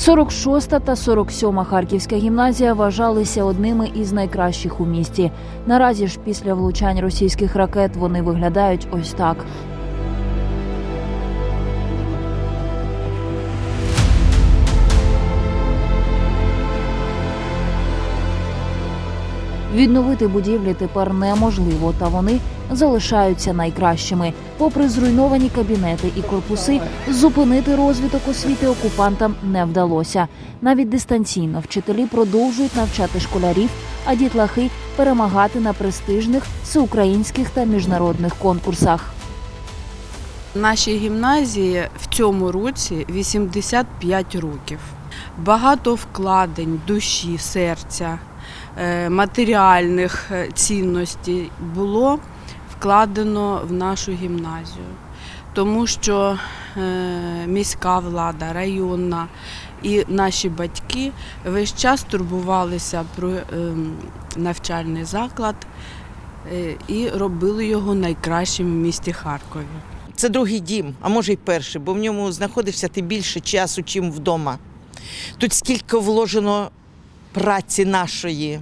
46 та 47 Харківська гімназія вважалися одними із найкращих у місті. Наразі ж після влучань російських ракет вони виглядають ось так. Відновити будівлі тепер неможливо, та вони залишаються найкращими. Попри зруйновані кабінети і корпуси, зупинити розвиток освіти окупантам не вдалося. Навіть дистанційно вчителі продовжують навчати школярів, а дітлахи перемагати на престижних всеукраїнських та міжнародних конкурсах. Нашій гімназії в цьому році 85 років. Багато вкладень душі, серця, матеріальних е, цінностей було вкладено в нашу гімназію, тому що е, міська влада, районна і наші батьки весь час турбувалися про ем, навчальний заклад е, і робили його найкращим в місті Харкові. Це другий дім, а може й перший, бо в ньому знаходишся ти більше часу, чим вдома. Тут стільки вложено праці нашої,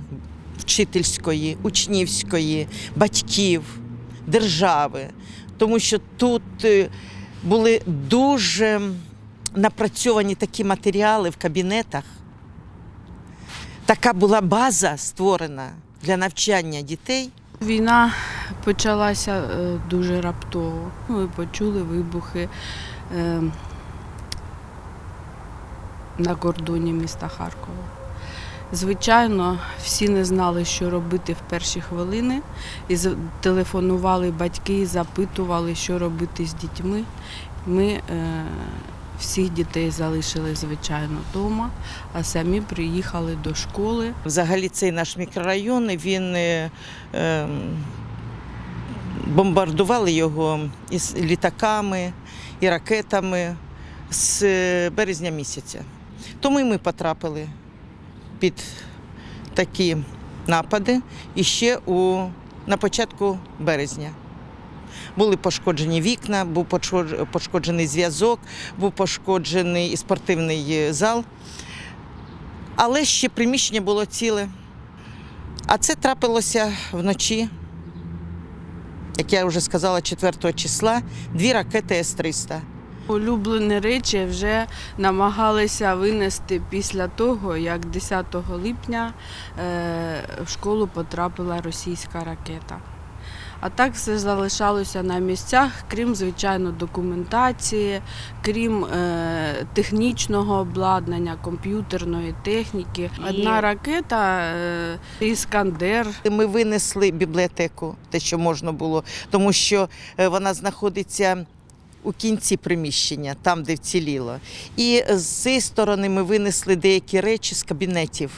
вчительської, учнівської, батьків, держави, тому що тут е, були дуже напрацьовані такі матеріали в кабінетах. Така була база створена для навчання дітей. Війна почалася е, дуже раптово. Ми почули вибухи е, на кордоні міста Харкова. Звичайно, всі не знали, що робити в перші хвилини, і телефонували батьки запитували, що робити з дітьми. Ми е, всіх дітей залишили, звичайно, вдома, а самі приїхали до школи. Взагалі цей наш мікрорайон, він е, е, бомбардували його із літаками і ракетами з е, березня місяця. Тому і ми потрапили під такі напади і ще у, на початку березня. Були пошкоджені вікна, був пошкоджений зв'язок, був пошкоджений і спортивний зал. Але ще приміщення було ціле. А це трапилося вночі, як я вже сказала, 4 числа, дві ракети С-300. Улюблені речі вже намагалися винести після того, як 10 липня е, в школу потрапила російська ракета. А так все залишалося на місцях, крім, звичайно, документації, крім е, технічного обладнання, комп'ютерної техніки. Одна ракета е, Іскандер Ми винесли бібліотеку, те, що можна було, тому що е, вона знаходиться у кінці приміщення, там, де вціліло. І з цієї сторони ми винесли деякі речі з кабінетів,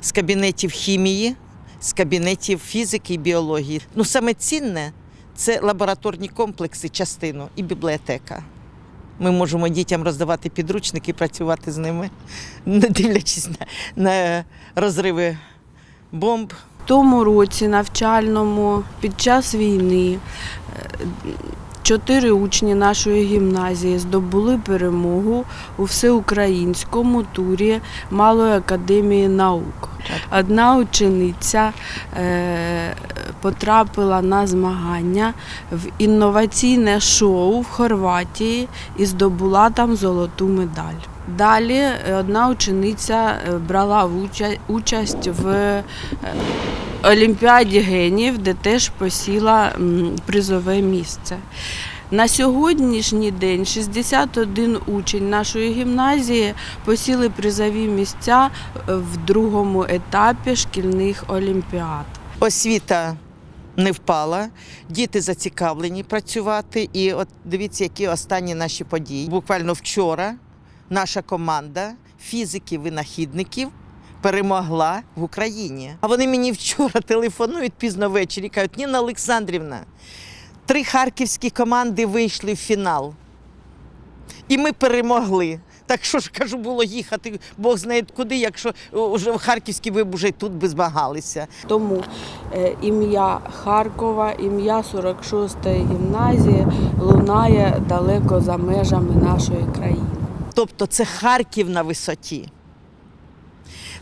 з кабінетів хімії, з кабінетів фізики і біології. Ну, саме цінне це лабораторні комплекси, частину і бібліотека. Ми можемо дітям роздавати підручники, працювати з ними, не дивлячись на, на розриви бомб. тому році навчальному під час війни е, чотири учні нашої гімназії здобули перемогу у всеукраїнському турі Малої академії наук. Одна учениця е, потрапила на змагання в інноваційне шоу в Хорватії і здобула там золоту медаль. Далі е, одна учениця е, брала участь в е, Олімпіаді генів, де теж посіла призове місце. На сьогоднішній день 61 учень нашої гімназії посіли призові місця в другому етапі шкільних олімпіад. освіта не впала, діти зацікавлені працювати. І от дивіться, які останні наші події. Буквально вчора наша команда фізиків-винахідників перемогла в Україні. А вони мені вчора телефонують пізно ввечері, кажуть, Ніна Олександрівна, три харківські команди вийшли в фінал. І ми перемогли. Так що ж кажу, було їхати, Бог знає куди, якщо вже в Харківській ви б вже тут би змагалися. Тому е, ім'я Харкова, ім'я 46-ї гімназії лунає далеко за межами нашої країни. Тобто це Харків на висоті.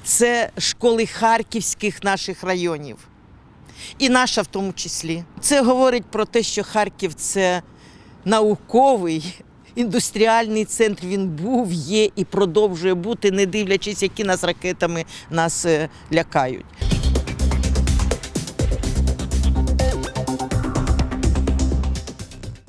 Це школи харківських наших районів. І наша в тому числі. Це говорить про те, що Харків це науковий, індустріальний центр. Він був, є і продовжує бути, не дивлячись, які нас ракетами нас е, лякають.